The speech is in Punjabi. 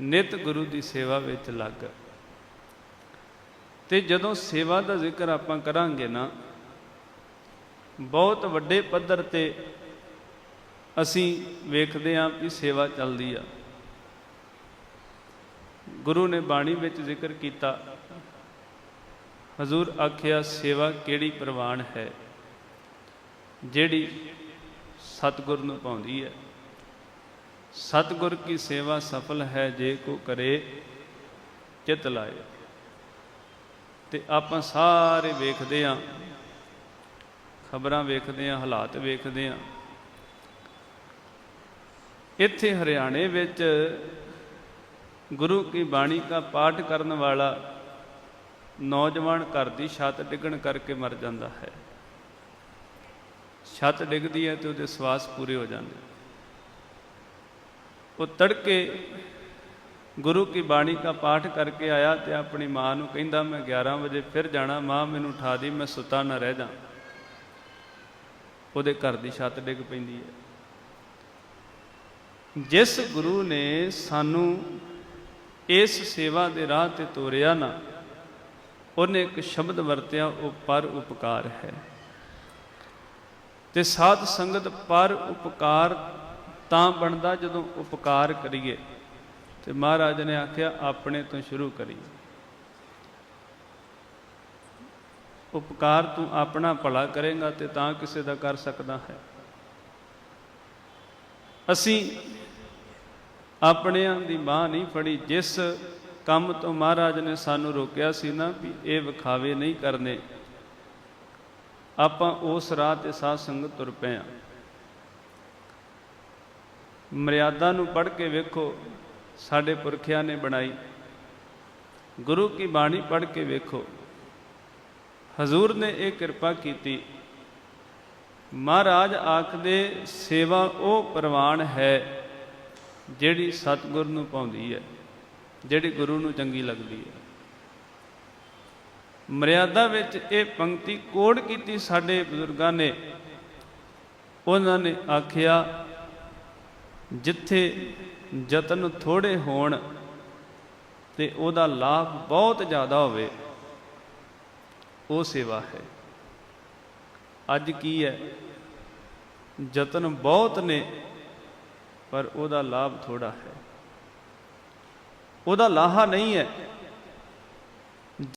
ਨਿਤ ਗੁਰੂ ਦੀ ਸੇਵਾ ਵਿੱਚ ਲੱਗ। ਤੇ ਜਦੋਂ ਸੇਵਾ ਦਾ ਜ਼ਿਕਰ ਆਪਾਂ ਕਰਾਂਗੇ ਨਾ, ਬਹੁਤ ਵੱਡੇ ਪੱਧਰ ਤੇ ਅਸੀਂ ਵੇਖਦੇ ਹਾਂ ਕਿ ਸੇਵਾ ਚੱਲਦੀ ਆ। ਗੁਰੂ ਨੇ ਬਾਣੀ ਵਿੱਚ ਜ਼ਿਕਰ ਕੀਤਾ। ਹਜ਼ੂਰ ਆਖਿਆ, ਸੇਵਾ ਕਿਹੜੀ ਪ੍ਰਵਾਨ ਹੈ, ਜਿਹੜੀ ਸਤਿਗੁਰ ਨੂੰ ਪਾਉਂਦੀ ਹੈ? ਸਤਿਗੁਰ ਕੀ ਸੇਵਾ ਸਫਲ ਹੈ ਜੇ ਕੋ ਕਰੇ ਚਿਤ ਲਾਏ। ਤੇ ਆਪਾਂ ਸਾਰੇ ਵੇਖਦੇ ਆਂ, ਖਬਰਾਂ ਵੇਖਦੇ ਆਂ, ਹਾਲਾਤ ਵੇਖਦੇ ਆਂ। ਇੱਥੇ ਹਰਿਆਣੇ ਵਿੱਚ ਗੁਰੂ ਕੀ ਬਾਣੀ ਦਾ ਪਾਠ ਕਰਨ ਵਾਲਾ ਨੌਜਵਾਨ ਘਰ ਦੀ ਛੱਤ ਡਿੱਗਣ ਕਰਕੇ ਮਰ ਜਾਂਦਾ ਹੈ। ਛੱਤ ਡਿੱਗਦੀ ਹੈ ਤੇ ਉਹਦੇ ਸਵਾਸ ਪੂਰੇ ਹੋ ਜਾਂਦੇ। ਉਹ ਤੜਕੇ ਗੁਰੂ ਕੀ ਬਾਣੀ ਦਾ ਪਾਠ ਕਰਕੇ ਆਇਆ ਤੇ ਆਪਣੀ ਮਾਂ ਨੂੰ ਕਹਿੰਦਾ, ਮੈਂ 11 ਵਜੇ ਫਿਰ ਜਾਣਾ, ਮਾਂ ਮੈਨੂੰ ਉਠਾ ਦੀ, ਮੈਂ ਸੁੱਤਾ ਨਾ ਰਹਿ ਜਾ। ਉਹਦੇ ਘਰ ਦੀ ਛੱਤ ਡਿੱਗ ਪੈਂਦੀ ਹੈ। ਜਿਸ ਗੁਰੂ ਨੇ ਸਾਨੂੰ ਇਸ ਸੇਵਾ ਦੇ ਰਾਹ ਤੇ ਤੋਰਿਆ ਨਾ, ਉਹਨੇ ਇੱਕ ਸ਼ਬਦ ਵਰਤਿਆ, ਉਹ ਪਰ ਉਪਕਾਰ ਹੈ। ਤੇ ਸਾਧ ਸੰਗਤ ਪਰ ਉਪਕਾਰ ਤਾਂ ਬਣਦਾ ਜਦੋਂ ਉਪਕਾਰ ਕਰੀਏ। ਤੇ ਮਹਾਰਾਜ ਨੇ ਆਖਿਆ, ਆਪਣੇ ਤੋਂ ਸ਼ੁਰੂ ਕਰੀਏ। ਉਪਕਾਰ ਤੂੰ ਆਪਣਾ ਭਲਾ ਕਰੇਗਾ ਤੇ ਤਾਂ ਕਿਸੇ ਦਾ ਕਰ ਸਕਦਾ ਹੈ। ਅਸੀਂ ਆਪਣਿਆਂ ਦੀ ਬਾਹ ਨਹੀਂ ਫੜੀ, ਜਿਸ ਕੰਮ ਤੋਂ ਮਹਾਰਾਜ ਨੇ ਸਾਨੂੰ ਰੋਕਿਆ ਸੀ ਨਾ ਵੀ ਇਹ ਵਿਖਾਵੇ ਨਹੀਂ ਕਰਨੇ। ਆਪਾਂ ਉਸ ਰਾਹ ਤੇ ਸਾਧ ਸੰਗਤ ਤੁਰ ਪਏ ਆ। ਮਰਿਆਦਾ ਨੂੰ ਪੜ੍ਹ ਕੇ ਵੇਖੋ, ਸਾਡੇ ਪੁਰਖਿਆਂ ਨੇ ਬਣਾਈ। ਗੁਰੂ ਕੀ ਬਾਣੀ ਪੜ੍ਹ ਕੇ ਵੇਖੋ। ਹਜ਼ੂਰ ਨੇ ਇਹ ਕਿਰਪਾ ਕੀਤੀ। ਮਹਾਰਾਜ ਆਖਦੇ, ਸੇਵਾ ਉਹ ਪ੍ਰਵਾਨ ਹੈ ਜਿਹੜੀ ਸਤਿਗੁਰ ਨੂੰ ਪਾਉਂਦੀ ਹੈ, ਜਿਹੜੀ ਗੁਰੂ ਨੂੰ ਚੰਗੀ ਲੱਗਦੀ ਹੈ। ਮਰਿਆਦਾ ਵਿੱਚ ਇਹ ਪੰਕਤੀ ਕੋਡ ਕੀਤੀ ਸਾਡੇ ਬਜ਼ੁਰਗਾਂ ਨੇ। ਉਹਨਾਂ ਨੇ ਆਖਿਆ ਜਿੱਥੇ ਯਤਨ ਥੋੜੇ ਹੋਣ ਤੇ ਉਹਦਾ ਲਾਭ ਬਹੁਤ ਜ਼ਿਆਦਾ ਹੋਵੇ, ਉਹ ਸੇਵਾ ਹੈ। ਅੱਜ ਕੀ ਹੈ? ਯਤਨ ਬਹੁਤ ਨੇ, ਪਰ ਉਹਦਾ ਲਾਭ ਥੋੜਾ ਹੈ। ਉਹਦਾ ਲਾਹਾ ਨਹੀਂ ਹੈ।